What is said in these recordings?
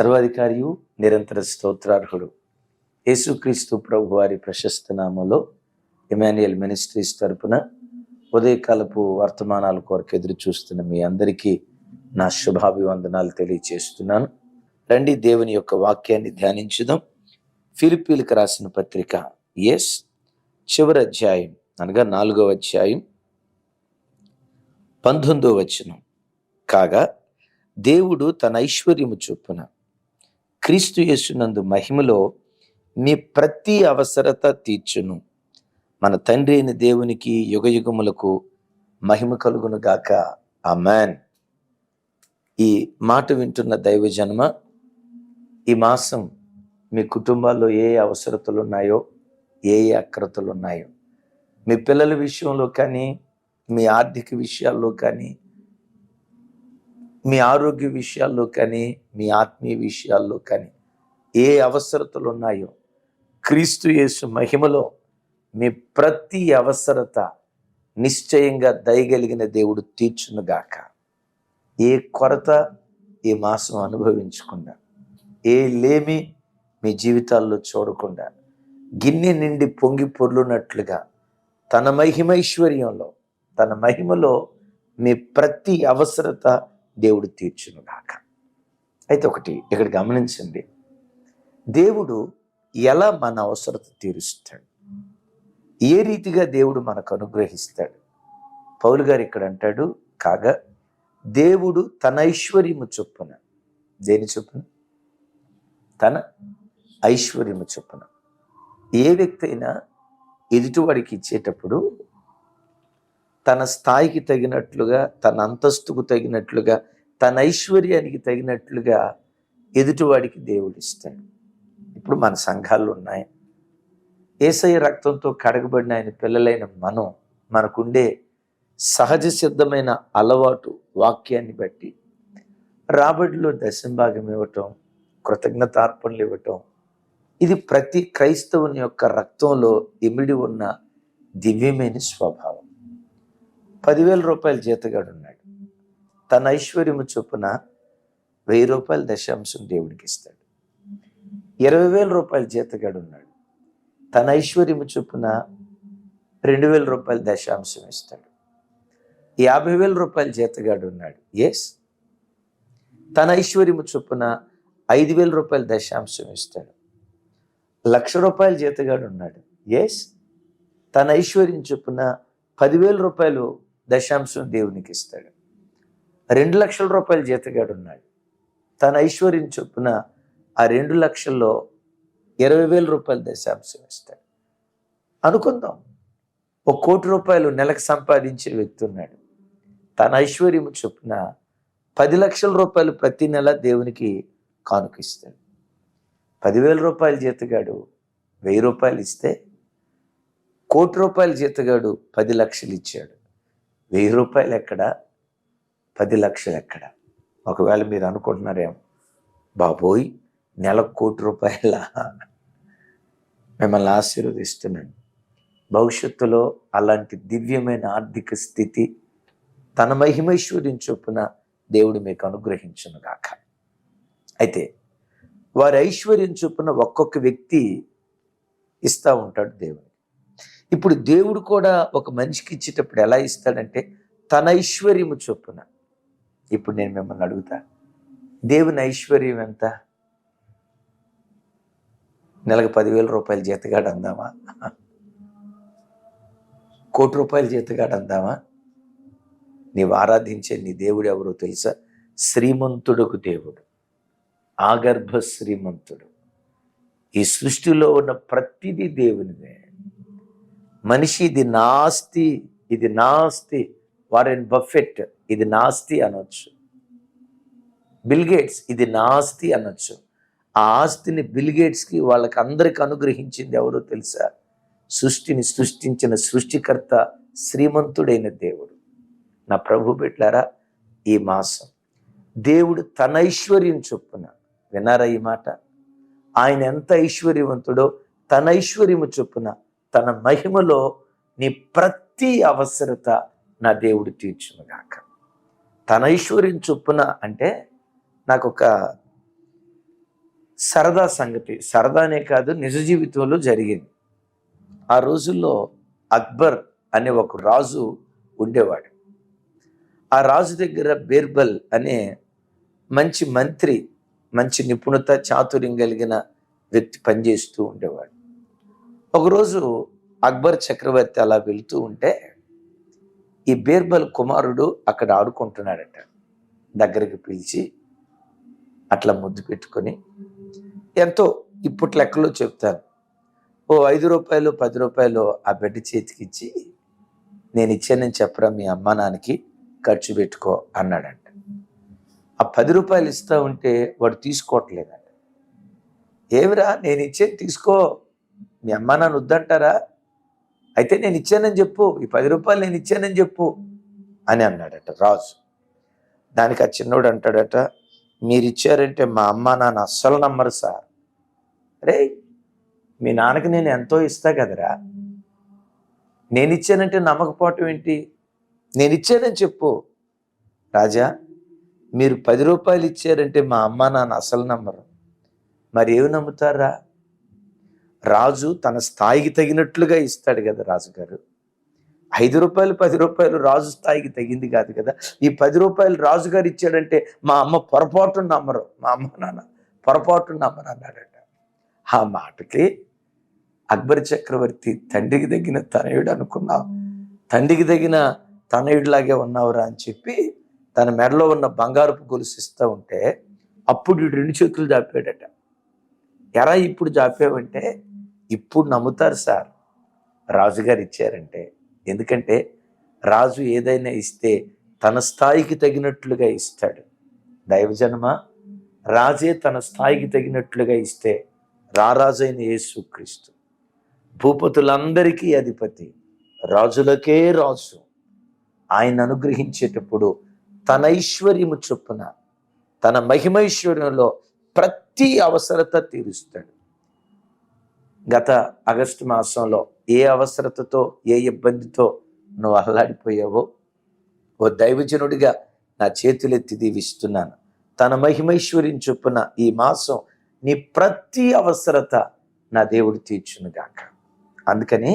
సర్వాధికారియు నిరంతర స్తోత్రార్హుడు. యేసుక్రీస్తు ప్రభు వారి ప్రశస్త నామంలో ఇమాన్యుయల్ మినిస్ట్రీస్ తరపున ఉదయకాలపు వర్తమానాల కొరకు ఎదురు చూస్తున్న మీ అందరికీ నా శుభాభివందనాలు తెలియచేస్తున్నాను. రండి దేవుని యొక్క వాక్యాన్ని ధ్యానించుదాం. ఫిలిపీలకు రాసిన పత్రిక ఎస్ చివరి అధ్యాయం అనగా నాలుగవ అధ్యాయం పంతొమ్మిదో వచనం. కాగా దేవుడు తన ఐశ్వర్యము చొప్పున క్రీస్తు యేసునందు మహిమలో మీ ప్రతి అవసరత తీర్చును. మన తండ్రి అయిన దేవునికి యుగయుగములకు మహిమ కలుగును గాక. ఆ మ్యాన్ ఈ మాట వింటున్న దైవ జన్మ ఈ మాసం మీ కుటుంబాల్లో ఏ ఏ అవసరతలు ఉన్నాయో ఏ ఏ అక్రతలు ఉన్నాయో మీ పిల్లల విషయంలో కానీ మీ ఆర్థిక విషయాల్లో కానీ మీ ఆరోగ్య విషయాల్లో కానీ మీ ఆత్మీయ విషయాల్లో కానీ ఏ అవసరతలు ఉన్నాయో క్రీస్తు యేసు మహిమలో మీ ప్రతి అవసరత నిశ్చయంగా దయగలిగిన దేవుడు తీర్చునుగాక ఏ కొరత ఈ మాసం అనుభవించకుండా ఏ లేమి మీ జీవితాల్లో చూడకుండా గిన్నె నిండి పొంగి పొర్లునట్లుగా తన మహిమైశ్వర్యంలో తన మహిమలో మీ ప్రతి అవసరత దేవుడు తీర్చును గాక. అయితే ఒకటి ఇక్కడ గమనించండి. దేవుడు ఎలా మన అవసరత తీరుస్తాడు? ఏ రీతిగా దేవుడు మనకు అనుగ్రహిస్తాడు? పౌలు గారు ఇక్కడ అంటాడు కాగా దేవుడు తన ఐశ్వర్యము చొప్పున దేని చొప్పున? తన ఐశ్వర్యము చొప్పున. ఏ వ్యక్తి అయినా ఎదుటివాడికి ఇచ్చేటప్పుడు తన స్థాయికి తగినట్లుగా తన అంతస్తుకు తగినట్లుగా తన ఐశ్వర్యానికి తగినట్లుగా ఎదుటివాడికి దేవుడు ఇస్తాడు ఇప్పుడు మన సంఘాలు ఉన్నాయి ఏసఐ రక్తంతో కడగబడిన ఆయన పిల్లలైన మనం మనకుండే సహజ సిద్ధమైన అలవాటు వాక్యాన్ని బట్టి రాబడిలో దశంభాగం ఇవ్వటం కృతజ్ఞతార్పణలు ఇవ్వటం ఇది ప్రతి క్రైస్తవుని యొక్క రక్తంలో ఇమిడి ఉన్న దివ్యమైన స్వభావం. పదివేల రూపాయల జీతగాడు ఉన్నాడు తన ఐశ్వర్యము చొప్పున వెయ్యి రూపాయల దశాంశం దేవుడికి ఇస్తాడు. ఇరవై వేల రూపాయల జీతగాడు ఉన్నాడు. తన ఐశ్వర్యము చొప్పున రెండు వేల రూపాయల దశాంశం ఇస్తాడు. యాభై వేల రూపాయల జీతగాడు ఉన్నాడు. ఎస్ తన ఐశ్వర్యము చొప్పున ఐదు వేల రూపాయల దశాంశం ఇస్తాడు. లక్ష రూపాయల జీతగాడు ఉన్నాడు. ఎస్ తన ఐశ్వర్యం చొప్పున పదివేల రూపాయలు దశాంశం దేవునికి ఇస్తాడు. రెండు లక్షల రూపాయల జీతగాడు ఉన్నాడు. తన ఐశ్వర్యం చొప్పున ఆ రెండు లక్షల్లో ఇరవై వేల రూపాయలు దశాంశం ఇస్తాడు. అనుకుందాం ఒక కోటి రూపాయలు నెలకు సంపాదించే వ్యక్తి ఉన్నాడు. తన ఐశ్వర్యం చొప్పున పది లక్షల రూపాయలు ప్రతి నెల దేవునికి కానుకిస్తాడు. పదివేల రూపాయల జీతగాడు వెయ్యి రూపాయలు ఇస్తే కోటి రూపాయల జీతగాడు పది లక్షలు ఇచ్చాడు. వెయ్యి రూపాయలు ఎక్కడ? పది లక్షలు ఎక్కడ? ఒకవేళ మీరు అనుకుంటున్నారేమో బాబోయ్ నెల కోటి రూపాయల? మిమ్మల్ని ఆశీర్వదిస్తున్నాను. భవిష్యత్తులో అలాంటి దివ్యమైన ఆర్థిక స్థితి తన మహిమైశ్వర్యం చొప్పున దేవుడు మీకు అనుగ్రహించును గాక. అయితే వారి ఐశ్వర్యం చొప్పున ఒక్కొక్క వ్యక్తి ఇస్తూ ఉంటాడు దేవుడు ఇప్పుడు దేవుడు కూడా ఒక మనిషికి ఇచ్చేటప్పుడు ఎలా ఇస్తాడంటే తన ఐశ్వర్యము చొప్పున. ఇప్పుడు నేను మిమ్మల్ని అడుగుతా. దేవుని ఐశ్వర్యం ఎంత? నెలకు పదివేల రూపాయల జీతగాడు అందామా? కోటి రూపాయల జీతగాడు అందామా? నీవు ఆరాధించే నీ దేవుడు ఎవరో తెలుసా? శ్రీమంతుడుకు దేవుడు. ఆగర్భ శ్రీమంతుడు. ఈ సృష్టిలో ఉన్న ప్రతిదీ దేవునిదే మనిషి ఇది నాస్తి ఇది నాస్తి. Warren Buffett. ఇది నాస్తి అనొచ్చు. బిల్గేట్స్ ఇది నాస్తి అనొచ్చు. ఆ ఆస్తిని బిల్గేట్స్కి వాళ్ళకి అందరికి అనుగ్రహించింది ఎవరో తెలుసా? సృష్టిని సృష్టించిన సృష్టికర్త శ్రీమంతుడైన దేవుడు. నా ప్రభు పెట్టారా ఈ మాసం దేవుడు తన ఐశ్వర్యం చొప్పున వినారా ఈ మాట? ఆయన ఎంత ఐశ్వర్యవంతుడో తన ఐశ్వర్యము చొప్పున తన మహిమలో నీ ప్రతి అవసరత నా దేవుడు తీర్చునుగాక తన ఐశ్వర్యం చొప్పున అంటే నాకు ఒక సరదా సంగతి. సరదానే కాదు నిజ జీవితంలో జరిగింది. ఆ రోజుల్లో అక్బర్ అనే ఒక రాజు ఉండేవాడు. ఆ రాజు దగ్గర బీర్బల్ అనే మంచి మంత్రి మంచి నిపుణత చాతుర్యం కలిగిన వ్యక్తి పనిచేస్తూ ఉండేవాడు. ఒకరోజు అక్బర్ చక్రవర్తి అలా వెళుతూ ఉంటే ఈ బీర్బల్ కుమారుడు అక్కడ ఆడుకుంటున్నాడట. దగ్గరికి పిలిచి అట్లా ముద్దు పెట్టుకొని ఎంతో ఇప్పుడు లెక్కలో చెప్తాను. ఓ ఐదు రూపాయలు పది రూపాయలు ఆ బిడ్డ చేతికి ఇచ్చి నేను ఇచ్చానని చెప్పరా మీ అమ్మా నాన్నకి ఖర్చు పెట్టుకో అన్నాడంట. ఆ పది రూపాయలు ఇస్తా ఉంటే వాడు తీసుకోవట్లేదంట. ఏమిరా నేను ఇచ్చేది తీసుకో. మీ అమ్మా నాన్న వద్దంటారా? అయితే నేను ఇచ్చానని చెప్పు ఈ పది రూపాయలు నేను ఇచ్చానని చెప్పు అని అన్నాడట రాజు. దానికి ఆ చిన్నోడు అంటాడట మీరు ఇచ్చారంటే మా అమ్మ నాన్న అస్సలు నమ్మరు సార్. రే మీ నాన్నకి నేను ఎంతో ఇస్తా కదరా. నేను ఇచ్చానంటే నమ్మకపోవటం ఏంటి? నేను ఇచ్చానని చెప్పు. రాజా మీరు పది రూపాయలు ఇచ్చారంటే మా అమ్మ నాన్న అసలు నమ్మరు. మరి ఏమి నమ్ముతారా? రాజు తన స్థాయికి తగినట్లుగా ఇస్తాడు కదా రాజుగారు. ఐదు రూపాయలు పది రూపాయలు రాజు స్థాయికి తగింది కాదు కదా. ఈ పది రూపాయలు రాజుగారు ఇచ్చాడంటే మా అమ్మ పొరపాటు నమ్మరు. మా అమ్మ నాన్న పొరపాటు నమ్మరు అన్నాడట. ఆ మాటకి అక్బర్ చక్రవర్తి తండ్రికి తగిన తనయుడు అనుకున్నావు తండ్రికి తగిన తనయుడిలాగే ఉన్నావురా అని చెప్పి తన మెడలో ఉన్న బంగారపు గొలుసు ఇస్తూ ఉంటే అప్పుడు రెండు చేతులు జాపాడట. ఎరా ఇప్పుడు జాపావంటే ఇప్పుడు నమ్ముతారు సార్. రాజుగారు ఇచ్చారంటే. ఎందుకంటే రాజు ఏదైనా ఇస్తే తన స్థాయికి తగినట్లుగా ఇస్తాడు. దైవజన్మ రాజే తన స్థాయికి తగినట్లుగా ఇస్తే రారాజైన యేసుక్రీస్తు. భూపతులందరికీ అధిపతి రాజులకే రాజు. ఆయన అనుగ్రహించేటప్పుడు తన ఐశ్వర్యము చొప్పున తన మహిమైశ్వర్యంలో ప్రతి అవసరత తీరుస్తాడు. గత ఆగస్టు మాసంలో ఏ అవసరతతో ఏ ఇబ్బందితో నువ్వు అల్లాడిపోయావో ఓ దైవజనుడిగా నా చేతులెత్తి దీవిస్తున్నాను. తన మహిమైశ్వర్యం చొప్పున ఈ మాసం నీ ప్రతి అవసరత నా దేవుడు తీర్చునుగాక. అందుకని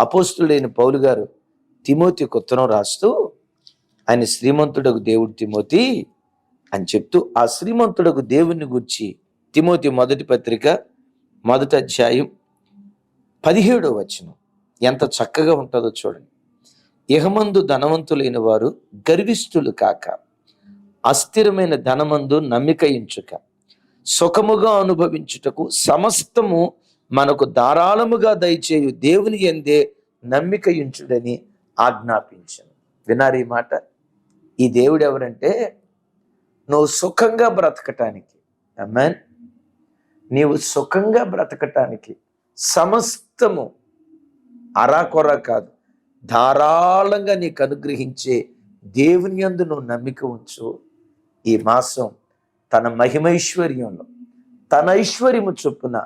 అపోస్తుడైన పౌలు గారు తిమోతి కొత్తనం రాస్తూ ఆయన శ్రీమంతుడకు దేవుడు తిమోతి అని చెప్తూ ఆ శ్రీమంతుడకు దేవుని గుర్చి తిమోతి మొదటి పత్రిక మొదటి అధ్యాయం పదిహేడో వచనం. ఎంత చక్కగా ఉంటుందో చూడండి. ఇహమందు ధనవంతులైన వారు గర్విష్ఠులు కాక అస్థిరమైన ధనమందు నమ్మిక ఇంచుక సుఖముగా అనుభవించుటకు సమస్తము మనకు ధారాళముగా దయచేయు దేవుని ఎందే నమ్మిక ఇంచుడని ఆజ్ఞాపించను. వినారు ఈ మాట? ఈ దేవుడు ఎవరంటే నువ్వు సుఖంగా బ్రతకటానికి. అమ్మాన్ నీవు సుఖంగా బ్రతకటానికి సమస్తము అరాకొర కాదు ధారాళంగా నీకు అనుగ్రహించే దేవుని అందు నువ్వు నమ్మిక ఉంచు. ఈ మాసం తన మహిమైశ్వర్యంలో తన ఐశ్వర్యము చొప్పున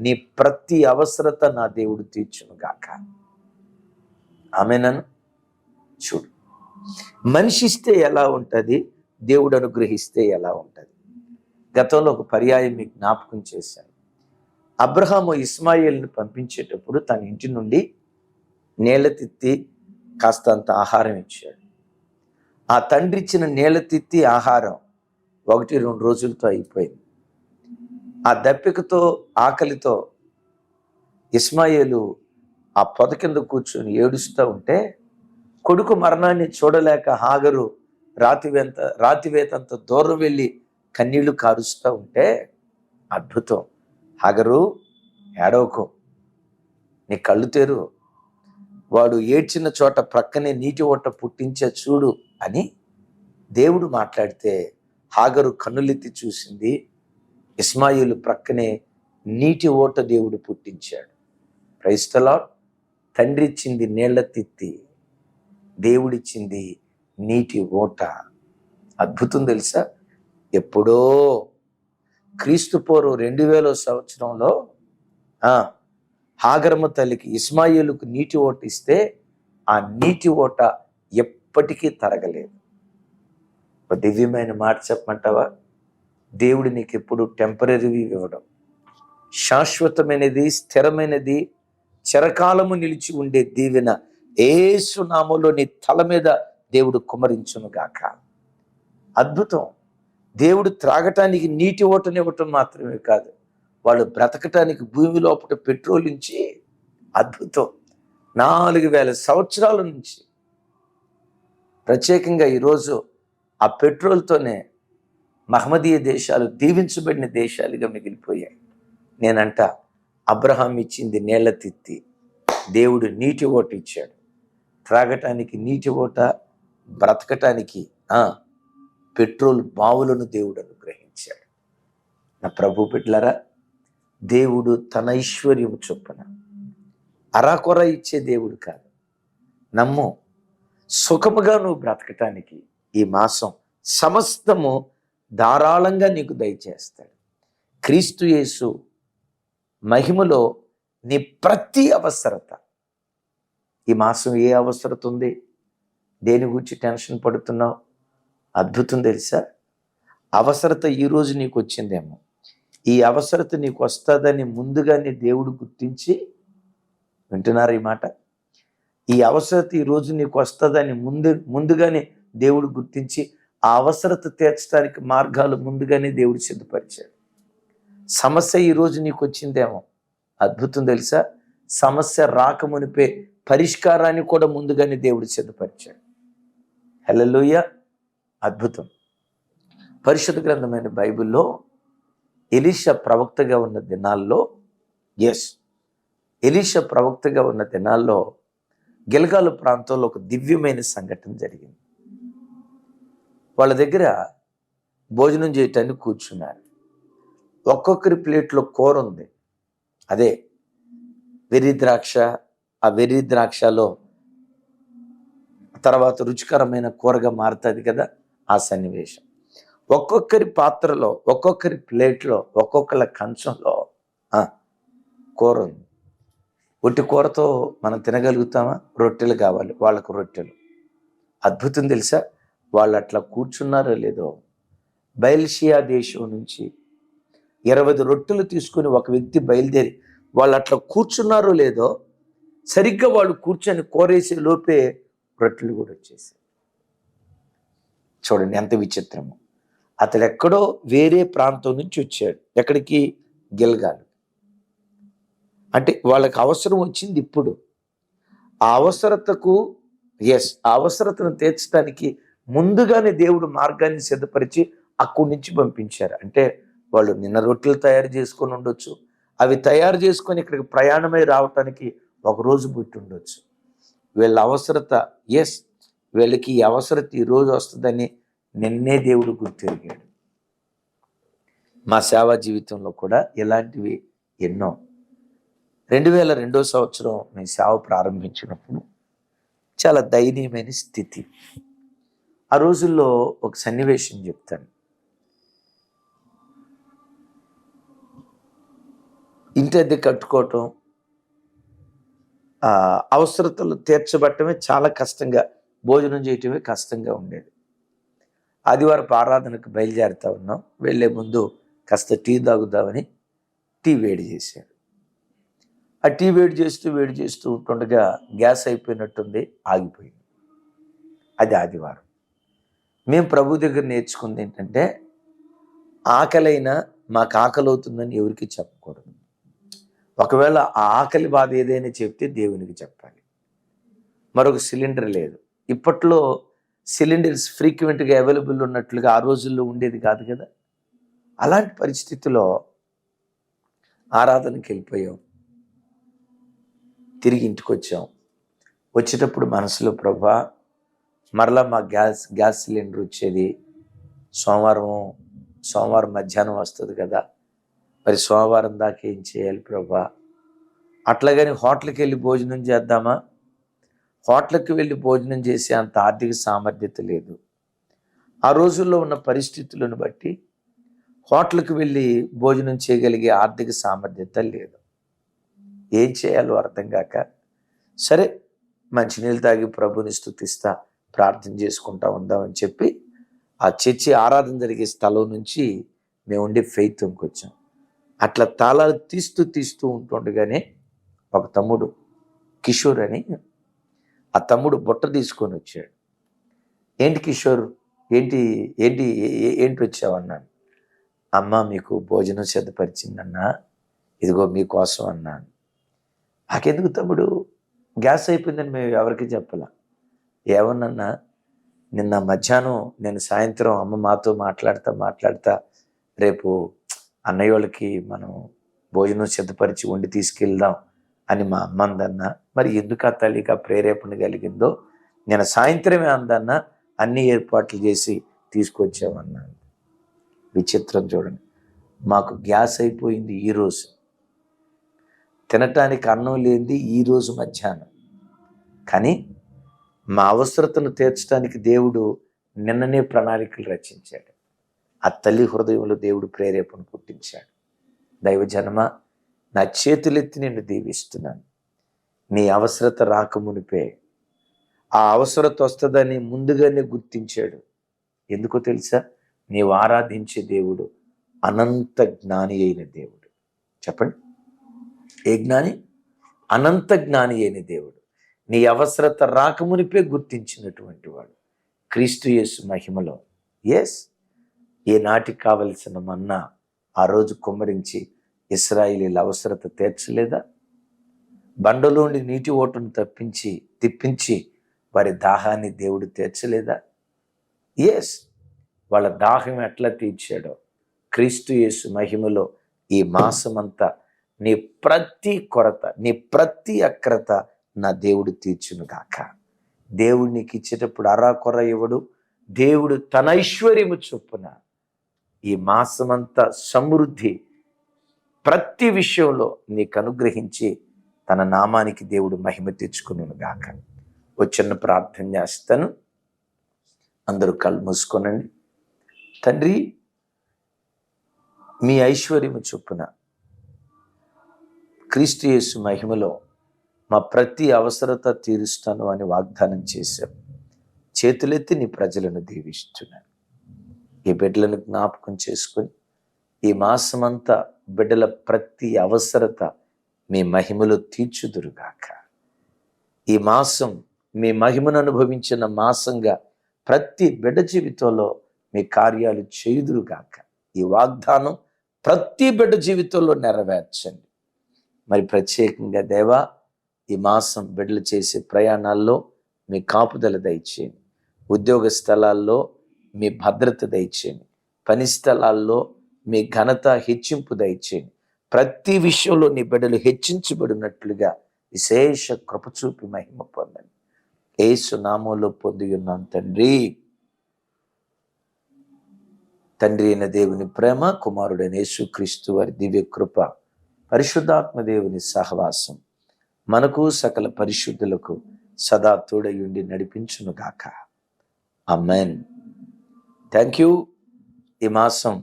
నీ ప్రతి అవసరత నా దేవుడు తీర్చును గాక ఆమెనను? చూడు. మనిషి ఇస్తే ఎలా ఉంటుంది? దేవుడు అనుగ్రహిస్తే ఎలా ఉంటుంది? గతంలో ఒక పర్యాయం మీకు జ్ఞాపకం చేశాను. అబ్రహాము ఇస్మాయిల్ని పంపించేటప్పుడు తన ఇంటి నుండి నేలతిత్తి కాస్తంత ఆహారం ఇచ్చాడు. ఆ తండ్రి ఇచ్చిన నేలతిత్తి ఆహారం ఒకటి రెండు రోజులతో అయిపోయింది. ఆ దప్పికతో ఆకలితో ఇస్మాయిలు ఆ పొద కింద కూర్చొని ఏడుస్తూ ఉంటే కొడుకు మరణాన్ని చూడలేక హాగరు రాతివేంత రాతివేతంత దూరం వెళ్ళి కన్నీళ్ళు కారుస్తూ ఉంటే అద్భుతం. హగరు ఏడవకు. నీ కళ్ళు తెరు. వాడు ఏడ్చిన చోట ప్రక్కనే నీటి ఓట పుట్టించే చూడు అని దేవుడు మాట్లాడితే హాగరు కన్నులెత్తి చూసింది ఇస్మాయిలు ప్రక్కనే నీటి ఓట దేవుడు పుట్టించాడు. క్రైస్తలా తండ్రిచ్చింది నీళ్ళ తిత్తి. దేవుడిచ్చింది నీటి ఓట. అద్భుతం తెలుసా? ఎప్పుడో క్రీస్తు పూర్వం రెండు వేల సంవత్సరంలో ఆ, హాగరమ్మ తల్లికి ఇస్మాయిలుకు నీటి ఓట ఇస్తే ఆ నీటి ఓట ఎప్పటికీ తరగలేదు. ఒక దివ్యమైన మాట చెప్పమంటావా? దేవుడు నీకు ఎప్పుడు టెంపరీవి ఇవ్వడం. శాశ్వతమైనది స్థిరమైనది చిరకాలము నిలిచి ఉండే దీవెన ఏసునామంలో నీ తల మీద దేవుడు కుమరించును గాక అద్భుతం. దేవుడు త్రాగటానికి నీటి ఓటనివ్వటం మాత్రమే కాదు. వాళ్ళు బ్రతకటానికి భూమి లోపల పెట్రోల్ నుంచి అద్భుతం. నాలుగు వేల సంవత్సరాల నుంచి ప్రత్యేకంగా ఈరోజు ఆ పెట్రోల్తోనే మహమ్మదీయ దేశాలు దీవించబడిన దేశాలుగా మిగిలిపోయాయి. నేనంట అబ్రహాం ఇచ్చింది నేల తిత్తి. దేవుడు నీటి ఓట ఇచ్చాడు. త్రాగటానికి నీటి ఓట బ్రతకటానికి ఆ, పెట్రోల్ బావులను దేవుడు అనుగ్రహించాడు. నా ప్రభు బిడ్డలారా దేవుడు తన ఐశ్వర్యము చొప్పున అరాకొర ఇచ్చే దేవుడు కాదు. నమ్ము సుఖముగా నువ్వు బ్రతకటానికి ఈ మాసం సమస్తము ధారాళంగా నీకు దయచేస్తాడు. క్రీస్తు యేసు మహిమలో నీ ప్రతి అవసరత ఈ మాసం ఏ అవసరత ఉంది? దేని గురించి టెన్షన్ పడుతున్నావు? అద్భుతం తెలుసా? అవసరత ఈరోజు నీకు వచ్చిందేమో. ఈ అవసరత నీకు వస్తుందని ముందుగానే దేవుడు గుర్తించి వింటున్నారు ఈ మాట? ఈ అవసరత ఈ రోజు నీకు వస్తుందని ముందు ముందుగానే దేవుడు గుర్తించి ఆ అవసరత తీర్చడానికి మార్గాలు ముందుగానే దేవుడు సిద్ధపరిచాడు. సమస్య ఈ రోజు నీకు వచ్చిందేమో? అద్భుతం తెలుసా? సమస్య రాకమునిపే పరిష్కారాన్ని కూడా ముందుగానే దేవుడు సిద్ధపరిచాడు. హల్లెలూయ. అద్భుతం. పరిశుద్ధ గ్రంథమైన బైబిల్లో ఎలీషా ప్రవక్తగా ఉన్న దినాల్లో ఎస్ ఎలీషా ప్రవక్తగా ఉన్న దినాల్లో గిల్గాలు ప్రాంతంలో ఒక దివ్యమైన సంఘటన జరిగింది. వాళ్ళ దగ్గర భోజనం చేయటానికి కూర్చున్నారు. ఒక్కొక్కరి ప్లేట్లో కూర ఉంది. అదే వెర్రి ద్రాక్ష ఆ వెర్రి ద్రాక్షలో తర్వాత రుచికరమైన కూరగా మారుతుంది కదా. ఆ సన్నివేశం. ఒక్కొక్కరి పాత్రలో ఒక్కొక్కరి ప్లేట్లో ఒక్కొక్కరి కంచంలో కూర ఉంది. ఒట్టి కూరతో మనం తినగలుగుతామా? రొట్టెలు కావాలి వాళ్ళకు రొట్టెలు. అద్భుతం తెలుసా? వాళ్ళు అట్లా కూర్చున్నారో లేదో. బయల్షియా దేశం నుంచి ఇరవై రొట్టెలు తీసుకుని ఒక వ్యక్తి బయలుదేరి వాళ్ళు అట్లా కూర్చున్నారో లేదో సరిగ్గా వాళ్ళు కూర్చొని కోరేసే లోపే రొట్టెలు కూడా వచ్చేసాయి. చూడండి ఎంత విచిత్రము. అతడు ఎక్కడో వేరే ప్రాంతం నుంచి వచ్చాడు. ఎక్కడికి? గెలగాలి. అంటే వాళ్ళకి అవసరం వచ్చింది ఇప్పుడు. ఆ అవసరతకు ఎస్ ఆ అవసరతను తీర్చడానికి ముందుగానే దేవుడు మార్గాన్ని సిద్ధపరిచి అక్కడి నుంచి పంపించారు. అంటే వాళ్ళు నిన్న రొట్టెలు తయారు చేసుకొని ఉండొచ్చు. అవి తయారు చేసుకొని ఇక్కడికి ప్రయాణమై రావటానికి ఒక రోజు పుట్టి ఉండొచ్చు. వీళ్ళ అవసరత ఎస్ వీళ్ళకి ఈ అవసరత ఈ రోజు వస్తుందని నిన్నే దేవుడు గుర్తెరిగాడు. మా సేవా జీవితంలో కూడా ఇలాంటివి ఎన్నో. రెండు వేల రెండో సంవత్సరం నేను సేవ ప్రారంభించినప్పుడు చాలా దయనీయమైన స్థితి. ఆ రోజుల్లో ఒక సన్నివేశం చెప్తాను. ఇంటి అద్దె కట్టుకోవటం అవసరతలు తీర్చబట్టమే చాలా కష్టంగా భోజనం చేయటమే కష్టంగా ఉండేది. ఆదివారం ఆరాధనకు బయలుదేరుతా ఉన్నాం. వెళ్ళే ముందు కాస్త టీ తాగుదామని టీ వేడి చేశాడు. ఆ టీ వేడి చేస్తూ వేడి చేస్తూ ఉంటుండగా గ్యాస్ అయిపోయినట్టుంది ఆగిపోయింది. అది ఆదివారం. మేము ప్రభు దగ్గర నేర్చుకుంది ఏంటంటే ఆకలైనా మాకు ఆకలి అవుతుందని ఎవరికి చెప్పకూడదు. ఒకవేళ ఆ ఆకలి బాధ ఏదైనా చెప్తే దేవునికి చెప్పాలి. మరొక సిలిండర్ లేదు. ఇప్పట్లో సిలిండర్స్ ఫ్రీక్వెంట్గా అవైలబుల్ ఉన్నట్లుగా ఆ రోజుల్లో ఉండేది కాదు కదా. అలాంటి పరిస్థితిలో ఆరాధనకి వెళ్ళిపోయాం. తిరిగి ఇంటికి వచ్చాం. వచ్చేటప్పుడు మనసులో ప్రభా మరలా మా గ్యాస్ గ్యాస్ సిలిండర్ వచ్చేది. సోమవారం సోమవారం మధ్యాహ్నం వస్తుంది కదా. మరి సోమవారం దాకా ఏం చేయాలి ప్రభా? అట్లాగని హోటల్కి వెళ్ళి భోజనం చేద్దామా? హోటల్కి వెళ్ళి భోజనం చేసే అంత ఆర్థిక సామర్థ్యత లేదు. ఆ రోజుల్లో ఉన్న పరిస్థితులను బట్టి హోటల్కి వెళ్ళి భోజనం చేయగలిగే ఆర్థిక సామర్థ్యత లేదు. ఏం చేయాలో అర్థం కాక సరే మంచినీళ్ళు తాగి ప్రభుని స్థుతిస్తా ప్రార్థన చేసుకుంటా ఉందామని చెప్పి ఆ చర్చి ఆరాధన జరిగే స్థలం నుంచి మేము ఉండే ఫెయిత్ ఇంకొచ్చాం అట్లా తాళాలు తీస్తూ తీస్తూ ఉంటుండగానే ఒక తమ్ముడు కిషోర్ అని ఆ తమ్ముడు బుట్ట తీసుకొని వచ్చాడు. ఏంటి కిషోర్? ఏంటి ఏంటి ఏంటి వచ్చావన్నాను అమ్మ మీకు భోజనం సిద్ధపరిచిందన్నా? ఇదిగో మీకోసం అన్నాను నాకెందుకు తమ్ముడు? గ్యాస్ అయిపోయిందని మేము ఎవరికి చెప్పలా. ఏమన్నా నిన్న మధ్యాహ్నం నేను సాయంత్రం అమ్మ మాతో మాట్లాడతా మాట్లాడతా రేపు అన్నయ్య వాళ్ళకి మనం భోజనం సిద్ధపరిచి వండి తీసుకెళ్దాం అని మా అమ్మ అందన్న మరి ఎందుకు ఆ తల్లికి ఆ ప్రేరేపణ కలిగిందో నేను సాయంత్రమే అందన్న అన్ని ఏర్పాట్లు చేసి తీసుకొచ్చామన్నాను విచిత్రం చూడండి. మాకు గ్యాస్ అయిపోయింది ఈరోజు తినటానికి అన్నం లేనిది ఈరోజు మధ్యాహ్నం. కానీ మా అవసరతను తీర్చడానికి దేవుడు నిన్ననే ప్రణాళికలు రచించాడు. ఆ తల్లి హృదయంలో దేవుడు ప్రేరేపణ పుట్టించాడు. దైవజనమ నా చేతులెత్తి నిన్ను దీవిస్తున్నాను. నీ అవసరత రాకమునిపే ఆ అవసరత వస్తుందని ముందుగానే గుర్తించాడు. ఎందుకో తెలుసా? నీవు ఆరాధించే దేవుడు అనంత జ్ఞాని అయిన దేవుడు. చెప్పండి. ఏ జ్ఞాని? అనంత జ్ఞాని అయిన దేవుడు. నీ అవసరత రాకమునిపే గుర్తించినటువంటి వాడు. క్రీస్తు యేసు మహిమలో. ఎస్ ఏ నాటికి కావలసిన మన్నా ఆ రోజు కుమ్మరించి ఇస్రాయిలీల అవసరత తీర్చలేదా? బండలోని నీటి ఓటును తప్పించి తిప్పించి వారి దాహాన్ని దేవుడు తీర్చలేదా? ఎస్ వాళ్ళ దాహం ఎట్లా తీర్చాడో? క్రీస్తు యేసు మహిమలో ఈ మాసమంతా నీ ప్రతి కొరత నీ ప్రతి అక్రత నా దేవుడు తీర్చును గాక. దేవుడు నీకు ఇచ్చేటప్పుడు అరా కొర ఇవ్వడు దేవుడు తన ఐశ్వర్యము చొప్పున ఈ మాసమంతా సమృద్ధి ప్రతి విషయంలో నీకు అనుగ్రహించి తన నామానికి దేవుడు మహిమ తెచ్చుకునేను గాక. ఓ చిన్న ప్రార్థన చేస్తాను. అందరూ కళ్ళు మూసుకోనండి. తండ్రి మీ ఐశ్వర్యము చొప్పున క్రీస్తు యేసు మహిమలో మా ప్రతి అవసరత తీరుస్తాను అని వాగ్దానం చేశాం. చేతులెత్తి నీ ప్రజలను దీవిస్తున్నాను. ఈ బిడ్డలను జ్ఞాపకం చేసుకొని ఈ మాసమంతా బిడ్డల ప్రతి అవసరత మీ మహిమలో తీర్చుదురుగాక. ఈ మాసం మీ మహిమను అనుభవించిన మాసంగా ప్రతి బిడ్డ జీవితంలో మీ కార్యాలు చేయుదురుగాక. ఈ వాగ్దానం ప్రతి బిడ్డ జీవితంలో నెరవేర్చండి. మరి ప్రత్యేకంగా దేవా ఈ మాసం బిడ్డలు చేసే ప్రయాణాల్లో మీ కాపుదల దయచేయండి. ఉద్యోగ స్థలాల్లో మీ భద్రత దయచేయండి. పని స్థలాల్లో మీ ఘనత హెచ్చింపు దయచేయండి. ప్రతి విషయంలో నీ బిడ్డలు హెచ్చించబడినట్లుగా విశేష కృపచూపి మహిమ పొందండి. ఏసు నామంలో పొంది ఉన్నాం తండ్రి. తండ్రి అయిన దేవుని ప్రేమ కుమారుడైన యేసుక్రీస్తు వారి దివ్య కృప పరిశుద్ధాత్మ దేవుని సహవాసం మనకు సకల పరిశుద్ధులకు సదా తోడయుండి నడిపించును గాక అమెన్ థ్యాంక్ యూ ఈ మాసం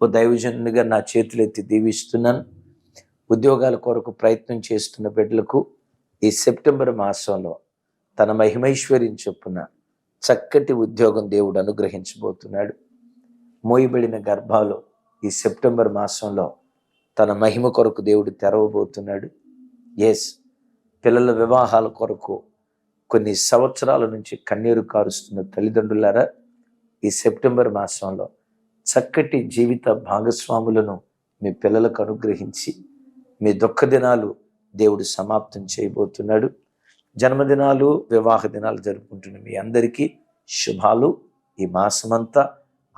ఓ దైవజనునిగా నా చేతులెత్తి దీవిస్తున్నాను. ఉద్యోగాల కొరకు ప్రయత్నం చేస్తున్న బిడ్డలకు ఈ సెప్టెంబర్ మాసంలో తన మహిమైశ్వర్యం చొప్పున చక్కటి ఉద్యోగం దేవుడు అనుగ్రహించబోతున్నాడు. మోయబడిన గర్భాలు ఈ సెప్టెంబర్ మాసంలో తన మహిమ కొరకు దేవుడు తెరవబోతున్నాడు. ఎస్ పిల్లల వివాహాల కొరకు కొన్ని సంవత్సరాల నుంచి కన్నీరు కారుస్తున్న తల్లిదండ్రులారా ఈ సెప్టెంబర్ మాసంలో చక్కటి జీవిత భాగస్వాములను మీ పిల్లలకు అనుగ్రహించి మీ దుఃఖ దినాలు దేవుడు సమాప్తం చేయబోతున్నాడు. జన్మదినాలు వివాహ దినాలు జరుపుకుంటున్న మీ అందరికీ శుభాలు. ఈ మాసమంతా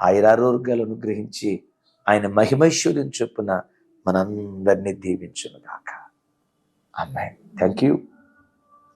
ఆయురారోగ్యాలు అనుగ్రహించి ఆయన మహిమైశ్వర్యం చొప్పున మనందరినీ దీవించునుగాక. అమ్మాయి థ్యాంక్ యూ